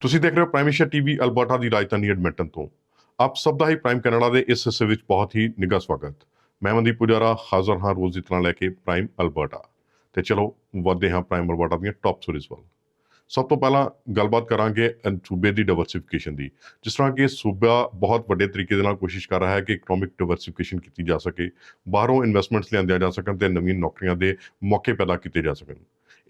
ਤੁਸੀਂ ਦੇਖ ਰਹੇ ਹੋ ਪ੍ਰਾਈਮ ਏਸ਼ੀਆ ਟੀਵੀ ਅਲਬਰਟਾ ਦੀ ਰਾਜਧਾਨੀ ਐਡਮਿੰਟਨ ਤੋਂ। ਆਪ ਸਭ ਦਾ ਹੀ ਪ੍ਰਾਈਮ ਕੈਨੇਡਾ ਦੇ ਇਸ ਹਿੱਸੇ ਵਿੱਚ ਬਹੁਤ ਹੀ ਨਿੱਘਾ ਸਵਾਗਤ। ਮੈਂ ਮਨਦੀਪ ਪੁਜਾਰਾ, ਹਾਜ਼ਰ ਹਾਂ ਰੋਜ਼ ਦੀ ਤਰ੍ਹਾਂ ਲੈ ਕੇ ਪ੍ਰਾਈਮ ਅਲਬਰਟਾ। ਤੇ ਚਲੋ, ਵਧਦੇ ਹਾਂ ਪ੍ਰਾਈਮ ਅਲਬਰਟਾ ਦੀਆਂ ਟੌਪ ਸਟੋਰੀਜ਼ ਵੱਲ। ਸਭ ਤੋਂ ਪਹਿਲਾਂ ਗੱਲਬਾਤ ਕਰਾਂਗੇ ਸੂਬੇ ਦੀ ਡਾਈਵਰਸਿਫਿਕੇਸ਼ਨ ਦੀ। ਜਿਸ ਤਰ੍ਹਾਂ ਕਿ ਸੂਬਾ ਬਹੁਤ ਵੱਡੇ ਤਰੀਕੇ ਦੇ ਨਾਲ ਕੋਸ਼ਿਸ਼ ਕਰ ਰਿਹਾ ਹੈ ਕਿ ਇਕਨੋਮਿਕ ਡਾਈਵਰਸਿਫਿਕੇਸ਼ਨ ਕੀਤੀ ਜਾ ਸਕੇ, ਬਾਹਰੋਂ ਇਨਵੈਸਟਮੈਂਟਸ ਲਿਆਂਦੀਆਂ ਜਾ ਸਕਣ ਤੇ ਨਵੀਆਂ ਨੌਕਰੀਆਂ ਦੇ ਮੌਕੇ ਪੈਦਾ ਕੀਤੇ ਜਾ ਸਕਣ।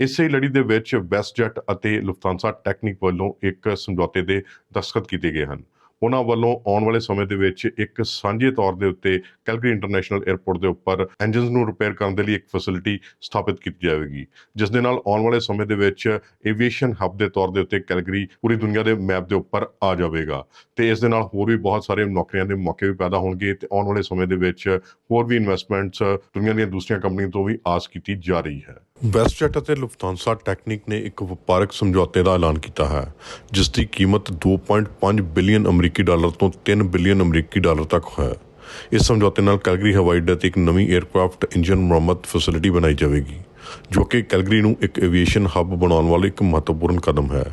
ਇਸੇ ਲੜੀ ਦੇ ਵਿੱਚ ਵੈਸਟਜੈਟ ਅਤੇ ਲੁਫਤਾਂਸਾ ਟੈਕਨਿਕ ਵੱਲੋਂ ਇੱਕ ਸਮਝੌਤੇ ਦੇ ਦਸਤਖਤ ਕੀਤੇ ਗਏ ਹਨ। ਉਹਨਾਂ ਵੱਲੋਂ ਆਉਣ ਵਾਲੇ ਸਮੇਂ ਦੇ ਵਿੱਚ ਇੱਕ ਸਾਂਝੇ ਤੌਰ ਦੇ ਉੱਤੇ ਕੈਲਗਰੀ ਇੰਟਰਨੈਸ਼ਨਲ 에ਅਰਪੋਰਟ ਦੇ ਉੱਪਰ ਇੰਜਨਸ ਨੂੰ ਰਿਪੇਅਰ ਕਰਨ ਦੇ ਲਈ ਇੱਕ ਫੈਸਿਲਿਟੀ ਸਥਾਪਿਤ ਕੀਤੀ ਜਾਵੇਗੀ, ਜਿਸ ਦੇ ਨਾਲ ਆਉਣ ਵਾਲੇ ਸਮੇਂ ਦੇ ਵਿੱਚ ਏਵੀਏਸ਼ਨ ਹੱਬ ਦੇ ਤੌਰ ਦੇ ਉੱਤੇ ਕੈਲਗਰੀ ਪੂਰੀ ਦੁਨੀਆ ਦੇ ਮੈਪ ਦੇ ਉੱਪਰ ਆ ਜਾਵੇਗਾ। ਤੇ ਇਸ ਦੇ ਨਾਲ ਹੋਰ ਵੀ ਬਹੁਤ ਸਾਰੇ ਨੌਕਰੀਆਂ ਦੇ ਮੌਕੇ ਵੀ ਪੈਦਾ ਹੋਣਗੇ ਤੇ ਆਉਣ ਵਾਲੇ ਸਮੇਂ ਦੇ ਵਿੱਚ ਹੋਰ ਵੀ ਇਨਵੈਸਟਮੈਂਟਸ ਦੁਨੀਆ ਦੀਆਂ ਦੂਸਰੀਆਂ ਕੰਪਨੀਆਂ ਤੋਂ ਵੀ ਆਸ ਕੀਤੀ ਜਾ ਰਹੀ ਹੈ। ਵੈਸਟਜੈਟ ਅਤੇ ਲੁਫਤਾਂਸਾ ਟੈਕਨਿਕ ਨੇ ਇੱਕ ਵਪਾਰਕ ਸਮਝੌਤੇ ਦਾ ਐਲਾਨ ਕੀਤਾ ਹੈ, ਜਿਸ ਦੀ ਕੀਮਤ 2.5 ਬਿਲੀਅਨ ਅਮਰੀਕੀ ਡਾਲਰ ਤੋਂ 3 ਬਿਲੀਅਨ ਅਮਰੀਕੀ ਡਾਲਰ ਤੱਕ ਹੈ। ਇਸ ਸਮਝੌਤੇ ਨਾਲ ਕੈਲਗਰੀ ਹਵਾਈ ਅੱਡੇ ਤੇ ਇੱਕ ਨਵੀਂ 에ਅਰਕ੍ਰਾਫਟ ਇੰਜਨ ਮੁਰੰਮਤ ਫੈਸਿਲਿਟੀ ਬਣਾਈ ਜਾਵੇਗੀ, ਜੋ ਕਿ ਕੈਲਗਰੀ ਨੂੰ ਇੱਕ ਐਵੀਏਸ਼ਨ ਹੱਬ ਬਣਾਉਣ ਵਾਲਾ ਇੱਕ ਮਹੱਤਵਪੂਰਨ ਕਦਮ ਹੈ।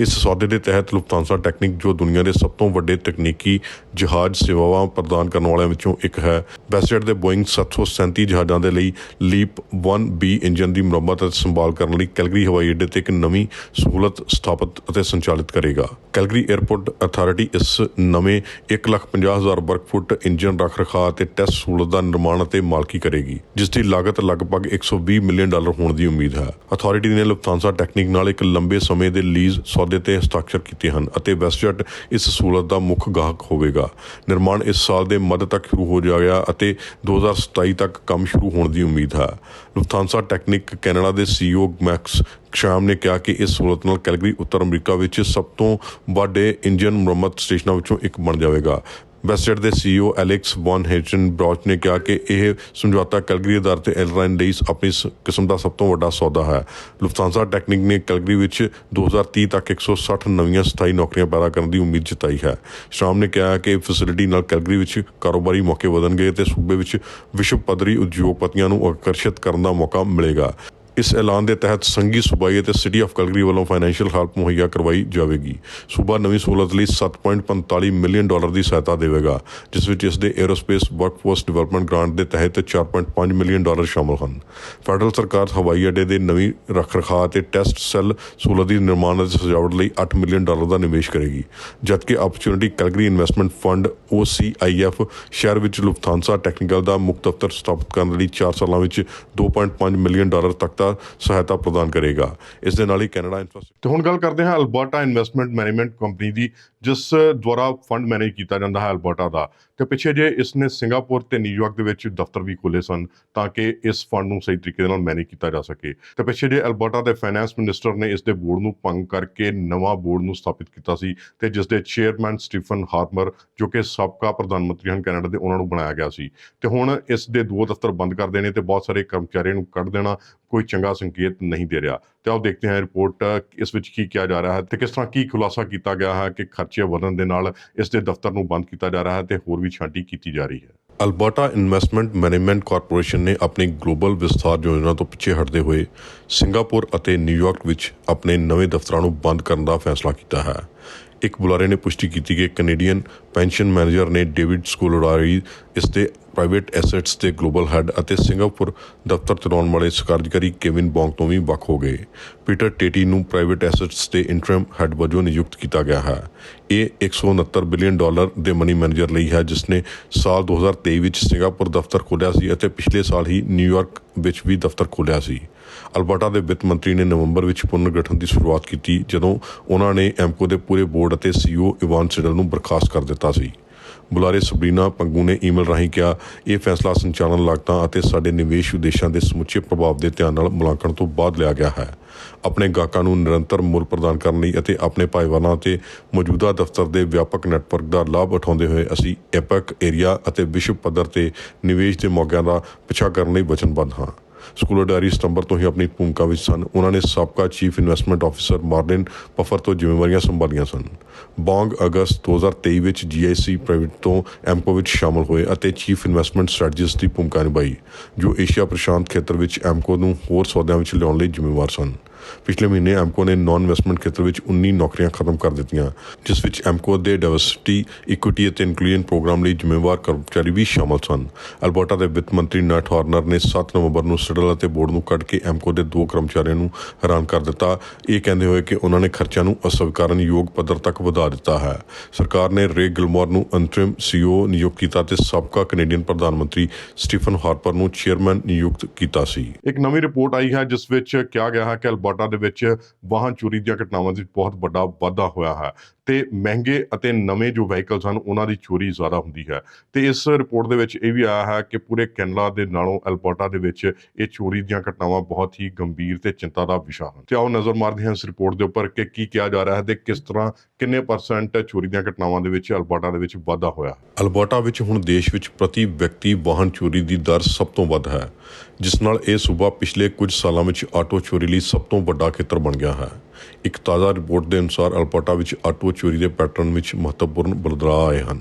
ਇਸ ਸੌਦੇ ਦੇ ਤਹਿਤ ਲੁਫਤਾਂਸਾ ਟੈਕਨਿਕ ਜੋ ਦੁਨੀਆ ਦੇ ਸਭ ਤੋਂ ਵੱਡੇ ਤਕਨੀਕੀ ਜਹਾਜ਼ ਸੇਵਾਵਾਂ ਪ੍ਰਦਾਨ ਕਰਨ ਵਾਲਿਆਂ ਵਿੱਚੋਂ ਇੱਕ ਹੈ। ਵੈਸਟਜੈਟ ਦੇ ਬੋਇੰਗ 737 ਜਹਾਜ਼ਾਂ ਦੇ ਲਈ ਲੀਪ 1B ਇੰਜਨ ਦੀ ਮੁਰੰਮਤ ਅਤੇ ਸੰਭਾਲ ਕਰਨ ਲਈ ਕੈਲਗਰੀ ਹਵਾਈ ਅੱਡੇ ਤੇ ਇੱਕ ਨਵੀਂ ਸਹੂਲਤ ਸਥਾਪਿਤ ਅਤੇ ਸੰਚਾਲਿਤ ਕਰੇਗਾ। ਕੈਲਗਰੀ 에ਅਰਪੋਰਟ ਅਥਾਰਟੀ ਇਸ ਨਵੇਂ 150000 ਵਰਗ ਫੁੱਟ ਇੰਜਨ ਰੱਖ ਰਖਾਅ ਅਤੇ ਟੈਸਟ ਸਹੂਲਤ ਦਾ ਨਿਰਮਾਣ ਅਤੇ ਮਾਲਕੀ ਕਰੇਗੀ, ਜਿਸ ਦੀ ਲਾਗਤ ਲਗਭਗ 120 ਮਿਲੀਅਨ ਡਾਲਰ ਹੋਣ ਦੀ ਉਮੀਦ ਹੈ। ਅਥਾਰਟੀ ਨੇ ਲੁਫਤਾਂਸਾ ਟੈਕਨਿਕ ਨਾਲ ਇੱਕ ਲੰਬੇ ਸਮੇਂ ਦੇ ਲੀਜ਼ ਸੌਦੇ ਤੇ ਹਸਤਾਖਰ ਕੀਤੇ ਹਨ ਅਤੇ ਵੈਸਟਜੈਟ ਇਸ ਸਹੂਲਤ ਦਾ ਮੁੱਖ ਗਾਹਕ ਹੋਵੇਗਾ। ਨਿਰਮਾਣ ਇਸ ਸਾਲ ਦੇ ਮੱਧ ਤੱਕ ਸ਼ੁਰੂ ਹੋ ਜਾਏਗਾ ਅਤੇ 2027 ਤੱਕ ਕੰਮ ਸ਼ੁਰੂ ਹੋਣ ਦੀ ਉਮੀਦ ਹੈ। ਲੁਫਤਾਂਸਾ ਟੈਕਨਿਕ ਕੈਨੇਡਾ ਦੇ ਸੀਈਓ ਮੈਕਸ ਸ਼ਾਮ ਨੇ ਕਿਹਾ ਕਿ ਇਸ ਸਹੂਲਤ ਨਾਲ ਕੈਲਗਰੀ ਉੱਤਰ ਅਮਰੀਕਾ ਵਿੱਚ ਸਭ ਤੋਂ ਵੱਡੇ ਇੰਜਨ ਮੁਰੰਮਤ ਸਟੇਸ਼ਨਾਂ ਵਿੱਚੋਂ ਇੱਕ ਬਣ ਜਾਵੇਗਾ। ਵੈਸਟਜੈਟ ਦੇ ਸੀਈਓ ਐਲੈਕਸ ਵਨ ਹੈਚਨ ਬ੍ਰੌਚ ਨੇ ਕਿਹਾ ਕਿ ਇਹ ਸਮਝੌਤਾ ਕਲਗਰੀ ਆਧਾਰ ਤੇ 에ਅਰਲਾਈਨ ਲਈ ਆਪਣੀ ਸ- ਕਿਸਮ ਦਾ ਸਭ ਤੋਂ ਵੱਡਾ ਸੌਦਾ ਹੈ। ਲੁਫਤਾਂਸਾ ਟੈਕਨਿਕ ਨੇ ਕਲਗਰੀ ਵਿੱਚ 2030 ਤੱਕ 160 ਨਵੀਆਂ ਸਥਾਈ ਨੌਕਰੀਆਂ ਪੈਦਾ ਕਰਨ ਦੀ ਉਮੀਦ ਜਤਾਈ ਹੈ। ਸ਼ਾਮ ਨੇ ਕਿਹਾ ਕਿ ਫੈਸਿਲਿਟੀ ਨਾਲ ਕਲਗਰੀ ਵਿੱਚ ਕਾਰੋਬਾਰੀ ਮੌਕੇ ਵਧਣਗੇ ਤੇ ਸੂਬੇ ਵਿੱਚ ਵਿਸ਼ਵ ਪੱਧਰੀ ਉਦਯੋਗਪਤੀਆਂ ਨੂੰ ਆਕਰਸ਼ਿਤ ਕਰਨ ਦਾ ਮੌਕਾ ਮਿਲੇਗਾ। ਇਸ ਐਲਾਨ ਦੇ ਤਹਿਤ ਸੰਘੀ ਸੂਬਾਈ ਅਤੇ ਸਿਟੀ ਆਫ ਕਲਗਰੀ ਵੱਲੋਂ ਫਾਈਨੈਂਸ਼ੀਅਲ ਹੈਲਪ ਮੁਹੱਈਆ ਕਰਵਾਈ ਜਾਵੇਗੀ। ਸੂਬਾ ਨਵੀਂ ਸਹੂਲਤ ਲਈ 7.45 ਮਿਲੀਅਨ ਡਾਲਰ ਦੀ ਸਹਾਇਤਾ ਦੇਵੇਗਾ, ਜਿਸ ਵਿੱਚ ਇਸ ਦੇ 에ਅਰੋਸਪੇਸ ਵਰਕਫੋਰਸ ਡਿਵੈਲਪਮੈਂਟ ਗ੍ਰਾਂਟ ਦੇ ਤਹਿਤ 4.5 ਮਿਲੀਅਨ ਡਾਲਰ ਸ਼ਾਮਲ ਹਨ। ਫੈਡਰਲ ਸਰਕਾਰ ਹਵਾਈ ਅੱਡੇ ਦੇ ਨਵੀਂ ਰੱਖ ਰਖਾਅ ਅਤੇ ਟੈਸਟ ਸੈੱਲ ਸਹੂਲਤ ਦੀ ਨਿਰਮਾਣ ਅਤੇ ਸਜਾਵਟ ਲਈ 8 ਮਿਲੀਅਨ ਡਾਲਰ ਦਾ ਨਿਵੇਸ਼ ਕਰੇਗੀ, ਜਦਕਿ opportunity Calgary investment fund OCIF ਸ਼ਹਿਰ ਵਿੱਚ ਲੁਫਤਾਂਸਾ ਟੈਕਨੀਕਲ ਦਾ ਮੁੱਖ ਦਫ਼ਤਰ ਸਥਾਪਿਤ ਕਰਨ ਲਈ 4 ਸਾਲਾਂ ਵਿੱਚ 2.5 ਮਿਲੀਅਨ ਡਾਲਰ ਤੱਕ ਦਾ ਸਹਾਇਤਾ ਪ੍ਰਦਾਨ ਕਰੇਗਾ। ਇਸ ਦੇ ਨਾਲ ਹੀ ਕੈਨੇਡਾ ਇਨਫਰਾਸਟ੍ਰਕਚਰ ਤੇ ਹੁਣ ਗੱਲ ਕਰਦੇ ਹਾਂ ਅਲਬਰਟਾ ਇਨਵੈਸਟਮੈਂਟ ਮੈਨੇਜਮੈਂਟ ਕੰਪਨੀ ਦੀ, ਜਿਸ ਦੁਆਰਾ ਫੰਡ ਮੈਨੇਜ ਕੀਤਾ ਜਾਂਦਾ ਹੈ ਅਲਬਰਟਾ ਦਾ। ਤੇ ਪਿੱਛੇ ਜੇ ਇਸ ਨੇ ਸਿੰਗਾਪੁਰ ਤੇ ਨਿਊਯਾਰਕ ਦੇ ਵਿੱਚ ਦਫ਼ਤਰ ਵੀ ਖੋਲੇ ਸਨ, ਤਾਂ ਕਿ ਇਸ ਫੰਡ ਨੂੰ ਸਹੀ ਤਰੀਕੇ ਨਾਲ ਮੈਨੇਜ ਕੀਤਾ ਜਾ ਸਕੇ। ਤੇ ਪਿੱਛੇ ਜੇ ਅਲਬਰਟਾ ਦੇ ਫਾਈਨੈਂਸ ਮਿਨਿਸਟਰ ਨੇ ਇਸ ਦੇ ਬੋਰਡ ਨੂੰ ਭੰਗ ਕਰਕੇ ਨਵਾਂ ਬੋਰਡ ਨੂੰ ਸਥਾਪਿਤ ਕੀਤਾ ਸੀ, ਤੇ ਜਿਸ ਦੇ ਚੇਅਰਮੈਨ ਸਟੀਫਨ ਹਾਰਮਰ, ਜੋ ਕਿ ਸਾਬਕਾ ਪ੍ਰਧਾਨ ਮੰਤਰੀ ਹਨ ਕੈਨੇਡਾ ਦੇ, ਉਹਨਾਂ ਨੂੰ ਬਣਾਇਆ ਗਿਆ ਸੀ। ਤੇ ਹੁਣ ਇਸ ਦੇ ਦੋ ਦਫ਼ਤਰ ਬੰਦ ਕਰ ਦੇਣੇ ਤੇ ਬਹੁਤ ਸਾਰੇ ਕਰਮਚਾਰੀਆਂ ਨੂੰ ਕੱਢ ਦੇਣਾ, ਕੋਈ ਚੰਗਾ ਸੰਕੇਤ ਨਹੀਂ ਦੇ ਰਿਹਾ। ਤੇ ਆਓ ਦੇਖਦੇ ਹਾਂ ਰਿਪੋਰਟ, ਇਸ ਵਿੱਚ ਕੀ ਕਿਹਾ ਜਾ ਰਿਹਾ ਹੈ ਤੇ ਕਿਸ ਤਰ੍ਹਾਂ ਕੀ ਖੁਲਾਸਾ ਕੀਤਾ ਗਿਆ ਹੈ ਕਿ ਖਰਚੇ ਵਧਣ ਦੇ ਨਾਲ ਇਸ ਦੇ ਦਫ਼ਤਰ ਨੂੰ ਬੰਦ ਕੀਤਾ ਜਾ ਰਿਹਾ ਹੈ ਤੇ ਹੋਰ ਵੀ ਛਾਂਟੀ ਕੀਤੀ ਜਾ ਰਹੀ ਹੈ। ਅਲਬਰਟਾ ਇਨਵੈਸਟਮੈਂਟ ਮੈਨੇਜਮੈਂਟ ਕਾਰਪੋਰੇਸ਼ਨ ਨੇ ਆਪਣੀ ਗਲੋਬਲ ਵਿਸਥਾਰ ਯੋਜਨਾ ਤੋਂ ਪਿੱਛੇ ਹਟਦੇ ਹੋਏ ਸਿੰਗਾਪੁਰ ਅਤੇ ਨਿਊਯਾਰਕ ਵਿੱਚ ਆਪਣੇ ਨਵੇਂ ਦਫ਼ਤਰਾਂ ਨੂੰ ਬੰਦ ਕਰਨ ਦਾ ਫੈਸਲਾ ਕੀਤਾ ਹੈ। ਇੱਕ ਬੁਲਾਰੇ ਨੇ ਪੁਸ਼ਟੀ ਕੀਤੀ ਕਿ ਕੈਨੇਡੀਅਨ ਪੈਨਸ਼ਨ ਮੈਨੇਜਰ ਨੇ ਡੇਵਿਡ ਸਕੋਲੋਡਾਰੀ ਇਸ ਦੇ ਪ੍ਰਾਈਵੇਟ ਐਸੈਟਸ ਦੇ ਗਲੋਬਲ ਹੈੱਡ ਅਤੇ ਸਿੰਗਾਪੁਰ ਦਫ਼ਤਰ ਚਲਾਉਣ ਵਾਲੇ ਸਕਾਰਜਕਾਰੀ ਕੇਵਿਨ ਬੌਂਗ ਤੋਂ ਵੀ ਵੱਖ ਹੋ ਗਏ। ਪੀਟਰ ਟੇਟੀ ਨੂੰ ਪ੍ਰਾਈਵੇਟ ਐਸੈਟਸ ਦੇ ਇੰਟਰਮ ਹੈੱਡ ਵਜੋਂ ਨਿਯੁਕਤ ਕੀਤਾ ਗਿਆ ਹੈ। ਇਹ 169 ਬਿਲੀਅਨ ਡਾਲਰ ਦੇ ਮਨੀ ਮੈਨੇਜਰ ਲਈ ਹੈ ਜਿਸ ਨੇ ਸਾਲ 2023 ਵਿੱਚ ਸਿੰਗਾਪੁਰ ਦਫ਼ਤਰ ਖੋਲ੍ਹਿਆ ਸੀ ਅਤੇ ਪਿਛਲੇ ਸਾਲ ਹੀ ਨਿਊਯਾਰਕ ਵਿੱਚ ਵੀ ਦਫ਼ਤਰ ਖੋਲ੍ਹਿਆ ਸੀ। ਅਲਬਰਟਾ ਦੇ ਵਿੱਤ ਮੰਤਰੀ ਨੇ ਨਵੰਬਰ ਵਿੱਚ ਪੁਨਰਗਠਨ ਦੀ ਸ਼ੁਰੂਆਤ ਕੀਤੀ, ਜਦੋਂ ਉਹਨਾਂ ਨੇ ਐਮਕੋ ਦੇ ਪੂਰੇ ਬੋਰਡ ਅਤੇ ਸੀਈਓ ਇਵਾਨ ਸਿਡਲ ਨੂੰ ਬਰਖਾਸਤ ਕਰ ਦਿੱਤਾ ਸੀ। ਬੁਲਾਰੇ ਸਬਰੀਨਾ ਪੰਗੂ ਨੇ ਈਮੇਲ ਰਾਹੀਂ ਕਿਹਾ, ਇਹ ਫੈਸਲਾ ਸੰਚਾਲਨ ਲਾਗਤਾਂ ਅਤੇ ਸਾਡੇ ਨਿਵੇਸ਼ ਉਦੇਸ਼ਾਂ ਦੇ ਸਮੁੱਚੇ ਪ੍ਰਭਾਵ ਦੇ ਧਿਆਨ ਨਾਲ ਮੁਲਾਂਕਣ ਤੋਂ ਬਾਅਦ ਲਿਆ ਗਿਆ ਹੈ। ਆਪਣੇ ਗਾਹਕਾਂ ਨੂੰ ਨਿਰੰਤਰ ਮੁੱਲ ਪ੍ਰਦਾਨ ਕਰਨ ਲਈ ਅਤੇ ਆਪਣੇ ਭਾਈਵਾਲਾਂ ਅਤੇ ਮੌਜੂਦਾ ਦਫ਼ਤਰ ਦੇ ਵਿਆਪਕ ਨੈਟਵਰਕ ਦਾ ਲਾਭ ਉਠਾਉਂਦੇ ਹੋਏ ਅਸੀਂ ਐਪਕ ਏਰੀਆ ਅਤੇ ਵਿਸ਼ਵ ਪੱਧਰ ਤੇ ਨਿਵੇਸ਼ ਦੇ ਮੌਕਿਆਂ ਦਾ ਪਿੱਛਾ ਕਰਨ ਲਈ ਵਚਨਬੱਧ ਹਾਂ। ਸਕੂਲੋਡਾਰੀ ਸਤੰਬਰ ਤੋਂ ਹੀ ਆਪਣੀ ਭੂਮਿਕਾ ਵਿੱਚ ਸਨ। ਉਹਨਾਂ ਨੇ ਸਾਬਕਾ chief investment officer Marlene Puffer ਤੋਂ ਜ਼ਿੰਮੇਵਾਰੀਆਂ ਸੰਭਾਲੀਆਂ ਸਨ। ਬੌਂਗ ਅਗਸਤ 2023 ਵਿੱਚ ਜੀਆਈਸੀ ਪ੍ਰਾਈਵੇਟ ਤੋਂ ਐਮਕੋ ਵਿੱਚ ਸ਼ਾਮਲ ਹੋਏ ਅਤੇ ਚੀਫ ਇਨਵੈਸਟਮੈਂਟ ਸਟ੍ਰੈਟਜਿਸਟ ਦੀ ਭੂਮਿਕਾ ਨਿਭਾਈ, ਜੋ ਏਸ਼ੀਆ ਪ੍ਰਸ਼ਾਂਤ ਖੇਤਰ ਵਿੱਚ ਐਮਕੋ ਨੂੰ ਹੋਰ ਸੌਦਿਆਂ ਵਿੱਚ ਲਿਆਉਣ ਲਈ ਜ਼ਿੰਮੇਵਾਰ ਸਨ। ਪਿਛਲੇ ਮਹੀਨੇ ਐਮਕੋ ਨੇ ਨਾਨ ਇਨਵੈਸਟਮੈਂਟ ਖੇਤਰ ਵਿੱਚ 19 ਨੌਕਰੀਆਂ ਖਤਮ ਕਰ ਦਿੱਤੀਆਂ, ਜਿਸ ਵਿੱਚ ਐਮਕੋ ਦੇ ਡਾਈਵਰਸਿਟੀ ਇਕੁਇਟੀ ਅਤੇ ਇਨਕਲੂਜਨ ਪ੍ਰੋਗਰਾਮ ਲਈ ਜ਼ਿੰਮੇਵਾਰ ਕਰਮਚਾਰੀ ਵੀ ਸ਼ਾਮਲ ਸਨ। ਅਲਬਰਟਾ ਦੇ ਵਿੱਤ ਮੰਤਰੀ ਨਟ ਹਾਰਨਰ ਨੇ 7 ਨਵੰਬਰ ਨੂੰ ਸਿਡਲ ਅਤੇ ਬੋਰਡ ਨੂੰ ਕੱਢ ਕੇ ਐਮਕੋ ਦੇ ਦੋ ਕਰਮਚਾਰੀਆਂ ਨੂੰ ਹੈਰਾਨ ਕਰ ਦਿੱਤਾ। ਇਹ ਕਹਿੰਦੇ ਹੋਏ ਕਿ ਉਹਨਾਂ ਨੇ ਖਰਚਿਆਂ ਨੂੰ ਅਸਵੀਕਾਰਨ ਯੋਗ ਪੱਧਰ ਤੱਕ ਵਧਾ ਦਿੱਤਾ ਹੈ। ਸਰਕਾਰ ਨੇ ਰੇ ਗਿਲਮੋਰ ਨੂੰ ਅੰਤਰਿਮ ਸੀਓ ਨਿਯੁਕਤ ਕੀਤਾ ਤੇ ਸਾਬਕਾ ਕੈਨੇਡੀਅਨ ਪ੍ਰਧਾਨ ਮੰਤਰੀ ਸਟੀਫਨ ਹਾਰਪਰ ਨੂੰ ਚੇਅਰਮੈਨ ਨਿਯੁਕਤ ਕੀਤਾ ਸੀ। ਇੱਕ ਨਵੀਂ ਰਿਪੋਰਟ ਆਈ ਹੈ, ਜਿਸ ਵਿੱਚ ਕਿਹਾ ਗਿਆ ਹੈ ਕਿ ਅਲਬਰਟਾ ਦੇ ਵਿੱਚ ਵਾਹਨ ਚੋਰੀ ਦੀਆਂ ਘਟਨਾਵਾਂ ਵਿੱਚ ਬਹੁਤ ਵੱਡਾ ਵਾਧਾ ਹੋਇਆ ਹੈ। ਤੇ ਮਹਿੰਗੇ ਅਤੇ ਨਵੇਂ ਜੋ ਵਹੀਕਲਸ ਹਨ, ਉਹਨਾਂ ਦੀ ਚੋਰੀ ਜ਼ਿਆਦਾ ਹੁੰਦੀ ਹੈ। ਤੇ ਇਸ ਰਿਪੋਰਟ ਦੇ ਵਿੱਚ ਇਹ ਵੀ ਆਇਆ ਹੈ ਕਿ ਪੂਰੇ ਕੈਨੇਡਾ ਦੇ ਨਾਲੋਂ ਅਲਬਰਟਾ ਦੇ ਵਿੱਚ ਇਹ ਚੋਰੀ ਦੀਆਂ ਘਟਨਾਵਾਂ ਬਹੁਤ ਹੀ ਗੰਭੀਰ ਤੇ ਚਿੰਤਾ ਦਾ ਵਿਸ਼ਾ ਹਨ। ਤੇ ਆਓ ਨਜ਼ਰ ਮਾਰਦੇ ਹਾਂ ਇਸ ਰਿਪੋਰਟ ਦੇ ਉੱਪਰ ਕਿ ਕੀ ਕਿਹਾ ਜਾ ਰਿਹਾ ਹੈ ਤੇ ਕਿਸ ਤਰ੍ਹਾਂ ਕਿੰਨੇ ਪਰਸੈਂਟ ਚੋਰੀ ਦੀਆਂ ਘਟਨਾਵਾਂ ਦੇ ਵਿੱਚ ਅਲਬਰਟਾ ਦੇ ਵਿੱਚ ਵਾਧਾ ਹੋਇਆ ਅਲਬਰਟਾ ਵਿੱਚ ਹੁਣ ਦੇਸ਼ ਵਿੱਚ ਪ੍ਰਤੀ ਵਿਅਕਤੀ ਵਾਹਨ ਚੋਰੀ ਦੀ ਦਰ ਸਭ ਤੋਂ ਵੱਧ ਹੈ, ਜਿਸ ਨਾਲ ਇਹ ਸੂਬਾ ਪਿਛਲੇ ਕੁਝ ਸਾਲਾਂ ਵਿੱਚ ਆਟੋ ਚੋਰੀ ਲਈ ਸਭ ਤੋਂ ਵੱਡਾ ਖੇਤਰ ਬਣ ਗਿਆ ਹੈ। ਇੱਕ ਤਾਜ਼ਾ ਰਿਪੋਰਟ ਦੇ ਅਨੁਸਾਰ ਅਲਬਰਟਾ ਵਿੱਚ ਆਟੋ ਚੋਰੀ ਦੇ ਪੈਟਰਨ ਵਿੱਚ ਮਹੱਤਵਪੂਰਨ ਬਦਲਾਅ ਆਏ ਹਨ,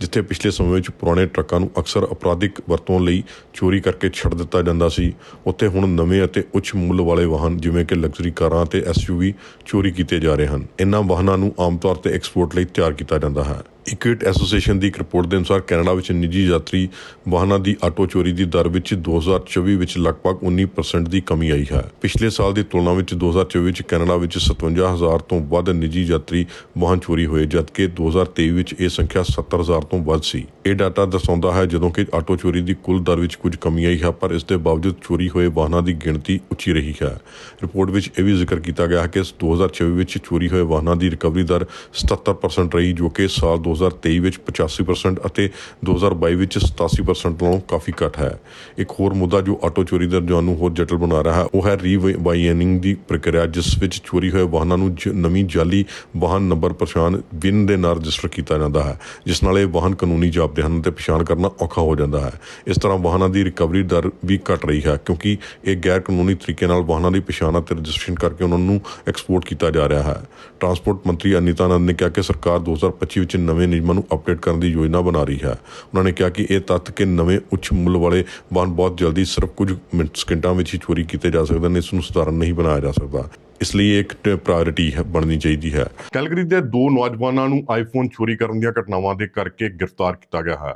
ਜਿੱਥੇ ਪਿਛਲੇ ਸਮੇਂ ਵਿੱਚ ਪੁਰਾਣੇ ਟਰੱਕਾਂ ਨੂੰ ਅਕਸਰ ਅਪਰਾਧਿਕ ਵਰਤੋਂ ਲਈ ਚੋਰੀ ਕਰਕੇ ਛੱਡ ਦਿੱਤਾ ਜਾਂਦਾ ਸੀ। ਉੱਥੇ ਹੁਣ ਨਵੇਂ ਅਤੇ ਉੱਚ ਮੁੱਲ ਵਾਲੇ ਵਾਹਨ ਜਿਵੇਂ ਕਿ ਲਗਜ਼ਰੀ ਕਾਰਾਂ ਅਤੇ ਐਸਯੂਵੀ ਚੋਰੀ ਕੀਤੇ ਜਾ ਰਹੇ ਹਨ। ਇਨ੍ਹਾਂ ਵਾਹਨਾਂ ਨੂੰ ਆਮ ਤੌਰ ਤੇ ਐਕਸਪੋਰਟ ਲਈ ਤਿਆਰ ਕੀਤਾ ਜਾਂਦਾ ਹੈ। ਇਕੁਇਟ ਐਸੋਸੀਏਸ਼ਨ ਦੀ ਇੱਕ ਰਿਪੋਰਟ ਦੇ ਅਨੁਸਾਰ ਕੈਨੇਡਾ ਵਿੱਚ ਨਿੱਜੀ ਯਾਤਰੀ ਵਾਹਨਾਂ ਦੀ ਆਟੋ ਚੋਰੀ ਦੀ ਦਰ ਵਿੱਚ 2024 ਵਿੱਚ ਲਗਭਗ 19% ਦੀ ਕਮੀ ਆਈ ਹੈ। ਪਿਛਲੇ ਸਾਲ ਦੀ ਤੁਲਨਾ ਵਿੱਚ 2024 ਵਿੱਚ ਕੈਨੇਡਾ ਵਿੱਚ 57000 ਤੋਂ ਵੱਧ ਨਿੱਜੀ ਯਾਤਰੀ ਵਾਹਨ ਚੋਰੀ ਹੋਏ, ਜਦਕਿ 2023 ਵਿੱਚ ਇਹ ਸੰਖਿਆ 70000 ਤੋਂ ਵੱਧ ਸੀ। ਇਹ ਡਾਟਾ ਦਰਸਾਉਂਦਾ ਹੈ ਜਦੋਂ ਕਿ ਆਟੋ ਚੋਰੀ ਦੀ ਕੁੱਲ ਦਰ ਵਿੱਚ ਕੁਝ ਕਮੀ ਆਈ ਹੈ, ਪਰ ਇਸ ਦੇ ਬਾਵਜੂਦ ਚੋਰੀ ਹੋਏ ਵਾਹਨਾਂ ਦੀ ਗਿਣਤੀ ਉੱਚੀ ਰਹੀ ਹੈ। ਰਿਪੋਰਟ ਵਿੱਚ ਇਹ ਵੀ ਜ਼ਿਕਰ ਕੀਤਾ ਗਿਆ ਹੈ ਕਿ 2024 ਵਿੱਚ ਚੋਰੀ ਹੋਏ ਵਾਹਨਾਂ ਦੀ ਰਿਕਵਰੀ ਦਰ 77% ਰਹੀ, ਜੋ ਕਿ ਸਾਲ 2023 ਵਿੱਚ 85% ਅਤੇ 2022 ਵਿੱਚ 87% ਨਾਲੋਂ ਕਾਫੀ ਘੱਟ ਹੈ। ਇੱਕ ਹੋਰ ਮੁੱਦਾ ਜੋ ਆਟੋ ਚੋਰੀ ਦੇ ਰੁਝਾਨ ਨੂੰ ਹੋਰ ਜਟਲ ਬਣਾ ਰਿਹਾ ਹੈ, ਉਹ ਹੈ ਰੀਬਾਈਨਿੰਗ ਦੀ ਪ੍ਰਕਿਰਿਆ, ਜਿਸ ਵਿੱਚ ਚੋਰੀ ਹੋਏ ਵਾਹਨਾਂ ਨੂੰ ਜ- ਨਵੀਂ ਜਾਲੀ ਵਾਹਨ ਨੰਬਰ ਪਛਾਣ ਵਿਨ ਦੇ ਨਾਲ ਰਜਿਸਟਰ ਕੀਤਾ ਜਾਂਦਾ ਹੈ, ਜਿਸ ਨਾਲ ਇਹ ਵਾਹਨ ਕਾਨੂੰਨੀ ਜਾਪਦੇ ਹਨ ਤੇ ਪਛਾਣ ਕਰਨਾ ਔਖਾ ਹੋ ਜਾਂਦਾ ਹੈ। ਇਸ ਤਰ੍ਹਾਂ ਵਾਹਨਾਂ ਦੀ ਰਿਕਵਰੀ ਦਰ ਵੀ ਘਟ ਰਹੀ ਹੈ, ਕਿਉਂਕਿ ਇਹ ਗੈਰ ਕਾਨੂੰਨੀ ਤਰੀਕੇ ਨਾਲ ਵਾਹਨਾਂ ਦੀ ਪਛਾਣ ਅਤੇ ਰਜਿਸਟ੍ਰੇਸ਼ਨ ਕਰਕੇ ਉਹਨਾਂ ਨੂੰ ਐਕਸਪੋਰਟ ਕੀਤਾ ਜਾ ਰਿਹਾ ਹੈ। ਟਰਾਂਸਪੋਰਟ ਮੰਤਰੀ ਅਨੀਤਾ ਨੰਦ ਨੇ ਕਿਹਾ ਕਿ ਸਰਕਾਰ 2025 ਵਿੱਚ ਨਵੇਂ ਨਿਯਮਾਂ ਨੂੰ ਅਪਡੇਟ ਕਰਨ ਦੀ ਯੋਜਨਾ ਬਣਾ ਰਹੀ ਹੈ। ਉਹਨਾਂ ਨੇ ਕਿਹਾ ਕਿ ਇਹ ਤੱਥ ਕਿ ਨਵੇਂ ਉੱਚ ਮੁੱਲ ਵਾਲੇ ਵਾਹਨ ਬਹੁਤ ਜਲਦੀ ਸਿਰਫ ਕੁਝ ਮਿੰਟ ਸਕਿੰਟਾਂ ਵਿੱਚ ਹੀ ਚੋਰੀ ਕੀਤੇ ਜਾ ਸਕਦੇ ਨੇ, ਇਸ ਨੂੰ ਸੁਧਾਰਨ ਨਹੀਂ ਬਣਾਇਆ ਜਾ ਸਕਦਾ। ਇਸ ਲਈ ਇਹ ਇੱਕ ਪ੍ਰਾਇੋਰਟੀ ਬਣਨੀ ਚਾਹੀਦੀ ਹੈ। ਕੈਲਗਰੀ ਦੇ ਦੋ ਨੌਜਵਾਨਾਂ ਨੂੰ ਆਈਫੋਨ ਚੋਰੀ ਕਰਨ ਦੀਆਂ ਘਟਨਾਵਾਂ ਦੇ ਕਰਕੇ ਗ੍ਰਿਫਤਾਰ ਕੀਤਾ ਗਿਆ ਹੈ।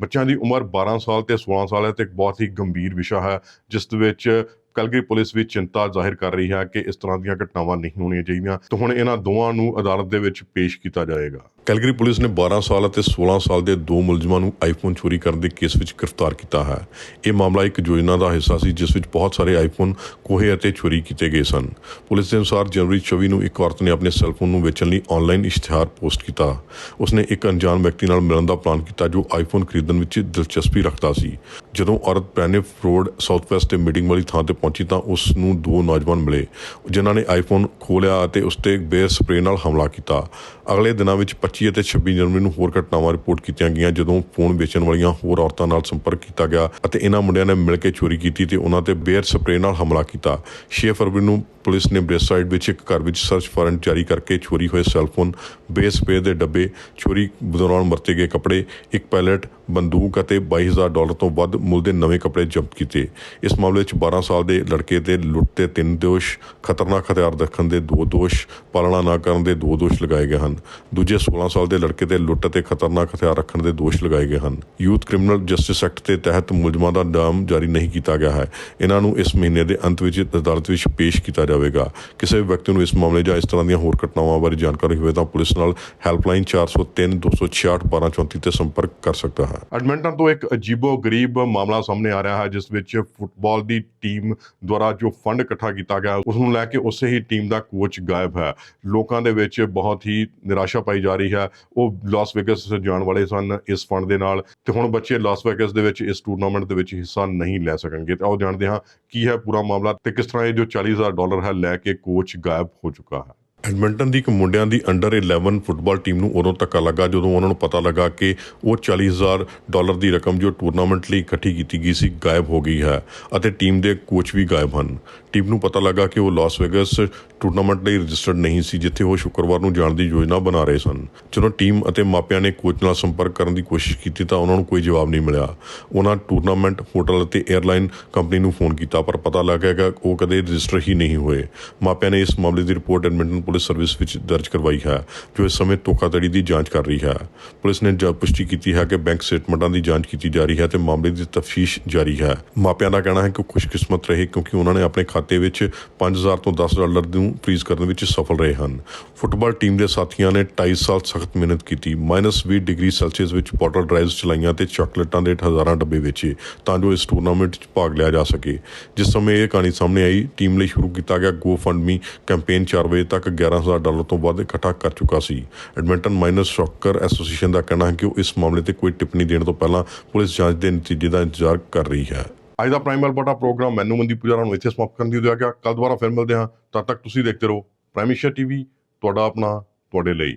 ਬੱਚਿਆਂ ਦੀ ਉਮਰ 12 ਸਾਲ ਤੇ 16 ਸਾਲ ਹੈ ਤੇ ਇੱਕ ਬਹੁਤ ਹੀ ਗੰਭੀਰ ਵਿਸ਼ਾ ਹੈ, ਜਿਸ ਦੇ ਵਿੱਚ ਕੈਲਗਰੀ ਪੁਲਿਸ ਵੀ ਚਿੰਤਾ ਜ਼ਾਹਿਰ ਕਰ ਰਹੀ ਹੈ ਕਿ ਇਸ ਤਰ੍ਹਾਂ ਦੀਆਂ ਘਟਨਾਵਾਂ ਨਹੀਂ ਹੋਣੀਆਂ ਚਾਹੀਦੀਆਂ, ਤੇ ਹੁਣ ਇਹਨਾਂ ਦੋਵਾਂ ਨੂੰ ਅਦਾਲਤ ਦੇ ਵਿੱਚ ਪੇਸ਼ ਕੀਤਾ ਜਾਏਗਾ। ਕੈਲਗਰੀ ਪੁਲਿਸ ਨੇ 12 ਸਾਲ ਅਤੇ 16 ਸਾਲ ਦੇ ਦੋ ਮੁਲਜ਼ਮਾਂ ਨੂੰ ਆਈਫੋਨ ਚੋਰੀ ਕਰਨ ਦੇ ਕੇਸ ਵਿੱਚ ਗ੍ਰਿਫਤਾਰ ਕੀਤਾ ਹੈ। ਇਹ ਮਾਮਲਾ ਇੱਕ ਯੋਜਨਾ ਦਾ ਹਿੱਸਾ ਸੀ, ਜਿਸ ਵਿੱਚ ਬਹੁਤ ਸਾਰੇ ਆਈਫੋਨ ਕੋਹੇ ਅਤੇ ਚੋਰੀ ਕੀਤੇ ਗਏ ਸਨ। ਪੁਲਿਸ ਦੇ ਅਨੁਸਾਰ ਜਨਵਰੀ 24 ਨੂੰ ਇੱਕ ਔਰਤ ਨੇ ਆਪਣੇ ਸੈੱਲਫੋਨ ਨੂੰ ਵੇਚਣ ਲਈ ਆਨਲਾਈਨ ਇਸ਼ਤਿਹਾਰ ਪੋਸਟ ਕੀਤਾ। ਉਸਨੇ ਇੱਕ ਅਣਜਾਣ ਵਿਅਕਤੀ ਨਾਲ ਮਿਲਣ ਦਾ ਪਲਾਨ ਕੀਤਾ, ਜੋ ਆਈਫੋਨ ਖਰੀਦਣ ਵਿੱਚ ਦਿਲਚਸਪੀ ਰੱਖਦਾ ਸੀ। ਜਦੋਂ ਔਰਤ ਪੈਨਿਫ ਰੋਡ ਸਾਊਥ ਵੈਸਟ ਤੇ ਮੀਟਿੰਗ ਵਾਲੀ ਥਾਂ ਤੇ ਪਹੁੰਚੀ ਤਾਂ ਉਸ ਨੂੰ ਦੋ ਨੌਜਵਾਨ ਮਿਲੇ, ਜਿਨ੍ਹਾਂ ਨੇ ਆਈਫੋਨ ਖੋਲਿਆ ਅਤੇ ਉਸ ਤੇ ਬੇਅਰ ਸਪਰੇਅ ਨਾਲ ਹਮਲਾ ਕੀਤਾ। ਅਗਲੇ ਦਿਨਾਂ ਵਿੱਚ 25 ਅਤੇ 26 ਜਨਵਰੀ ਨੂੰ ਹੋਰ ਘਟਨਾਵਾਂ ਰਿਪੋਰਟ ਕੀਤੀਆਂ ਗਈਆਂ, ਜਦੋਂ ਫੋਨ ਵੇਚਣ ਵਾਲੀਆਂ ਹੋਰ ਔਰਤਾਂ ਨਾਲ ਸੰਪਰਕ ਕੀਤਾ ਗਿਆ ਅਤੇ ਇਹਨਾਂ ਮੁੰਡਿਆਂ ਨੇ ਮਿਲ ਕੇ ਚੋਰੀ ਕੀਤੀ ਤੇ ਉਹਨਾਂ ਤੇ ਬੇਅਰ ਸਪਰੇਅ ਨਾਲ ਹਮਲਾ ਕੀਤਾ। 6 ਫਰਵਰੀ ਨੂੰ ਪੁਲਿਸ ਨੇ ਬ੍ਰੇਸਾਈਡ ਵਿੱਚ ਇੱਕ ਘਰ ਵਿੱਚ ਸਰਚ ਵਾਰੰਟ ਜਾਰੀ ਕਰਕੇ ਚੋਰੀ ਹੋਏ ਸੈੱਲਫੋਨ ਬੇਸ ਸਪਰੇ ਦੇ ਡੱਬੇ, ਚੋਰੀ ਦੌਰਾਨ ਵਰਤੇ ਗਏ ਕੱਪੜੇ, ਇੱਕ ਪੈਲਟ, ਬੰਦੂਕ ਅਤੇ 22000 ਡਾਲਰ ਤੋਂ ਵੱਧ ਮੁੱਲ ਦੇ ਨਵੇਂ ਕੱਪੜੇ ਜ਼ਬਤ ਕੀਤੇ। ਇਸ ਮਾਮਲੇ 'ਚ 12 ਸਾਲ ਦੇ ਲੜਕੇ ਤੇ ਲੁੱਟ ਤੇ ਤਿੰਨ ਦੋਸ਼, ਖਤਰਨਾਕ ਹਥਿਆਰ ਰੱਖਣ ਦੇ ਦੋ ਦੋਸ਼, ਪਾਲਣਾ ਨਾ ਕਰਨ ਦੇ ਦੋ ਦੋਸ਼ ਲਗਾਏ ਗਏ ਹਨ। ਦੂਜੇ 16 ਸਾਲ ਦੇ ਲੜਕੇ ਤੇ ਲੁੱਟ ਅਤੇ ਖਤਰਨਾਕ ਹਥਿਆਰ ਰੱਖਣ ਦੇ ਦੋਸ਼ ਲਗਾਏ ਗਏ ਹਨ। ਯੂਥ ਕ੍ਰਿਮੀਨਲ ਜਸਟਿਸ ਐਕਟ ਦੇ ਤਹਿਤ ਮੁਲਜ਼ਮਾਂ ਦਾ ਨਾਮ ਜਾਰੀ ਨਹੀਂ ਕੀਤਾ ਗਿਆ ਹੈ। ਇਹਨਾਂ ਨੂੰ ਇਸ ਮਹੀਨੇ ਦੇ ਅੰਤ ਵਿੱਚ ਅਦਾਲਤ ਵਿੱਚ ਪੇਸ਼ ਕੀਤਾ ਜਾਵੇਗਾ। ਕਿਸੇ ਵੀ ਵਿਅਕਤੀ ਨੂੰ ਇਸ ਮਾਮਲੇ ਜਾਂ ਇਸ ਤਰ੍ਹਾਂ ਦੀਆਂ ਹੋਰ ਘਟਨਾਵਾਂ ਬਾਰੇ ਜਾਣਕਾਰੀ ਹੋਵੇ ਤਾਂ ਪੁਲਿਸ ਨਾਲ ਹੈਲਪਲਾਈਨ 403 266 1234 ਤੇ ਸੰਪਰਕ ਕਰ ਸਕਦਾ ਹੈ। ਐਡਮਿੰਟਨ ਤੋਂ ਇੱਕ ਅਜੀਬੋ-ਗਰੀਬ ਮਾਮਲਾ ਸਾਹਮਣੇ ਆ ਰਿਹਾ ਹੈ, ਜਿਸ ਵਿੱਚ ਫੁੱਟਬਾਲ ਦੀ ਟੀਮ ਦੁਆਰਾ ਜੋ ਫੰਡ ਇਕੱਠਾ ਕੀਤਾ ਗਿਆ, ਉਸ ਨੂੰ ਲੈ ਕੇ ਉਸੇ ਹੀ ਟੀਮ ਦਾ ਕੋਚ ਗਾਇਬ ਹੈ। ਲੋਕਾਂ ਦੇ ਵਿੱਚ ਬਹੁਤ ਹੀ ਨਿਰਾਸ਼ਾ ਪਾਈ ਜਾ ਰਹੀ ਹੈ। ਉਹ ਲਾਸ ਵੇਗਸ ਜਾਣ ਵਾਲੇ ਸਨ ਇਸ ਫੰਡ ਦੇ ਨਾਲ ਤੇ ਹੁਣ ਬੱਚੇ ਲਾਸ ਵੇਗਸ ਦੇ ਵਿੱਚ ਇਸ ਟੂਰਨਾਮੈਂਟ ਦੇ ਵਿੱਚ ਹਿੱਸਾ ਨਹੀਂ ਲੈ ਸਕਣਗੇ। ਤੇ ਆਓ ਜਾਣਦੇ ਹਾਂ ਕੀ ਹੈ ਪੂਰਾ ਮਾਮਲਾ ਤੇ ਕਿਸ ਤਰ੍ਹਾਂ ਇਹ ਜੋ 40000 ਡਾਲਰ ਹੈ ਲੈ ਕੇ ਕੋਚ ਗਾਇਬ ਹੋ ਚੁੱਕਾ ਹੈ। ਐਡਮਿੰਟਨ ਦੀ ਇੱਕ ਮੁੰਡਿਆਂ ਦੀ ਅੰਡਰ 11 ਫੁੱਟਬਾਲ ਟੀਮ ਨੂੰ ਉਦੋਂ ਧੱਕਾ ਲੱਗਾ ਜਦੋਂ ਉਹਨਾਂ ਨੂੰ ਪਤਾ ਲੱਗਾ ਕਿ ਉਹ 40000 ਡਾਲਰ ਦੀ ਰਕਮ ਜੋ ਟੂਰਨਾਮੈਂਟ ਲਈ ਇਕੱਠੀ ਕੀਤੀ ਗਈ ਸੀ ਗਾਇਬ ਹੋ ਗਈ ਹੈ ਅਤੇ ਟੀਮ ਦੇ ਕੋਚ ਵੀ ਗਾਇਬ ਹਨ। ਟੀਮ ਨੂੰ ਪਤਾ ਲੱਗਾ ਕਿ ਉਹ ਲਾਸ ਵੇਗਸ ਟੂਰਨਾਮੈਂਟ ਲਈ ਰਜਿਸਟਰਡ ਨਹੀਂ ਸੀ, ਜਿੱਥੇ ਉਹ ਸ਼ੁੱਕਰਵਾਰ ਨੂੰ ਜਾਣ ਦੀ ਯੋਜਨਾ ਬਣਾ ਰਹੇ ਸਨ। ਜਦੋਂ ਟੀਮ ਅਤੇ ਮਾਪਿਆਂ ਨੇ ਕੋਚ ਨਾਲ ਸੰਪਰਕ ਕਰਨ ਦੀ ਕੋਸ਼ਿਸ਼ ਕੀਤੀ ਤਾਂ ਉਹਨਾਂ ਨੂੰ ਕੋਈ ਜਵਾਬ ਨਹੀਂ ਮਿਲਿਆ। ਉਹਨਾਂ ਟੂਰਨਾਮੈਂਟ ਹੋਟਲ ਅਤੇ 에ਅਰਲਾਈਨ ਕੰਪਨੀ ਨੂੰ ਫੋਨ ਕੀਤਾ, ਪਰ ਪਤਾ ਲੱਗਿਆ ਕਿ ਉਹ ਕਦੇ ਰਜਿਸਟਰ ਹੀ ਨਹੀਂ ਹੋਏ। ਮਾਪਿਆਂ ਨੇ ਇਸ ਮਾਮਲੇ ਦੀ ਰਿਪੋਰਟ ਐਡਮਿੰਟਨ ਪੁਲਿਸ ਸਰਵਿਸ ਵਿੱਚ ਦਰਜ ਕਰਵਾਈ ਹੈ, ਜੋ ਇਸ ਸਮੇਂ ਧੋਖਾਧੜੀ ਦੀ ਜਾਂਚ ਕਰ ਰਹੀ ਹੈ। ਪੁਲਿਸ ਨੇ ਜਦ ਪੁਸ਼ਟੀ ਕੀਤੀ ਹੈ ਕਿ ਬੈਂਕ ਸਟੇਟਮੈਂਟਾਂ ਦੀ ਜਾਂਚ ਕੀਤੀ ਜਾ ਰਹੀ ਹੈ ਤੇ ਮਾਮਲੇ ਦੀ ਤਫਤੀਸ਼ ਜਾਰੀ ਹੈ। ਮਾਪਿਆਂ ਦਾ ਕਹਿਣਾ ਹੈ ਕਿ ਉਹ ਖੁਸ਼ਕਿਸਮਤ ਰਹੇ ਕਿਉਂਕਿ ਉਹਨਾਂ ਨੇ ਆਪਣੇ ਖਾਤੇ ਵਿੱਚ 5000 ਤੋਂ 10 ਡਾਲਰ ਨੂੰ ਫ੍ਰੀਜ਼ ਕਰਨ ਵਿੱਚ ਸਫਲ ਰਹੇ ਹਨ। ਫੁੱਟਬਾਲ ਟੀਮ ਦੇ ਸਾਥੀਆਂ ਨੇ 2.5 ਸਾਲ ਸਖਤ ਮਿਹਨਤ ਕੀਤੀ। -20 ਡਿਗਰੀ ਸੈਲਸੀਅਸ ਵਿੱਚ ਬੋਟਲ ਡਰਾਈਵਸ ਚਲਾਈਆਂ ਤੇ ਚਾਕਲੇਟਾਂ ਦੇ ਹਜ਼ਾਰਾਂ ਡੱਬੇ ਵੇਚੇ ਤਾਂ ਜੋ ਇਸ ਟੂਰਨਾਮੈਂਟ 'ਚ ਭਾਗ ਲਿਆ ਜਾ ਸਕੇ। ਜਿਸ ਸਮੇਂ ਇਹ ਕਹਾਣੀ ਸਾਹਮਣੇ ਆਈ ਟੀਮ ਲਈ ਸ਼ੁਰੂ ਕੀਤਾ ਗਿਆ ਗੋ ਫੰਡ ਕੈਂਪੇਨ 4 ਵਜੇ ਤੱਕ 11000 ਡਾਲਰ ਤੋਂ ਵੱਧ ਇਕੱਠਾ ਕਰ ਚੁੱਕਾ ਸੀ। ਐਡਮਿੰਟਨ ਮਾਈਨਸ ਸੌਕਰ ਐਸੋਸੀਏਸ਼ਨ ਦਾ ਕਹਿਣਾ ਹੈ ਕਿ ਉਹ ਇਸ ਮਾਮਲੇ ਤੇ ਕੋਈ ਟਿੱਪਣੀ ਦੇਣ ਤੋਂ ਪਹਿਲਾਂ ਪੁਲਿਸ ਜਾਂਚ ਦੇ ਨਤੀਜੇ ਦਾ ਇੰਤਜ਼ਾਰ ਕਰ ਰਹੀ ਹੈ। ਅੱਜ ਦਾ ਪ੍ਰਾਈਮ ਅਲਬਰਟਾ ਪ੍ਰੋਗਰਾਮ ਮੈਨੂੰ ਮੰਦੀ ਪੁਜਾਰਾ ਨੂੰ ਇੱਥੇ ਸਮਾਪਤ ਕਰਨ ਦੀ ਦਿਆ ਗਿਆ ਕੱਲ ਦੁਬਾਰਾ ਫਿਰ ਮਿਲਦੇ ਹਾਂ। ਤਦ ਤੱਕ ਤੁਸੀਂ ਦੇਖਦੇ ਰਹੋ। ਪ੍ਰਾਈਮੇਸ਼ੀਆ ਟੀਵੀ ਤੁਹਾਡਾ ਆਪਣਾ, ਤੁਹਾਡੇ ਲਈ।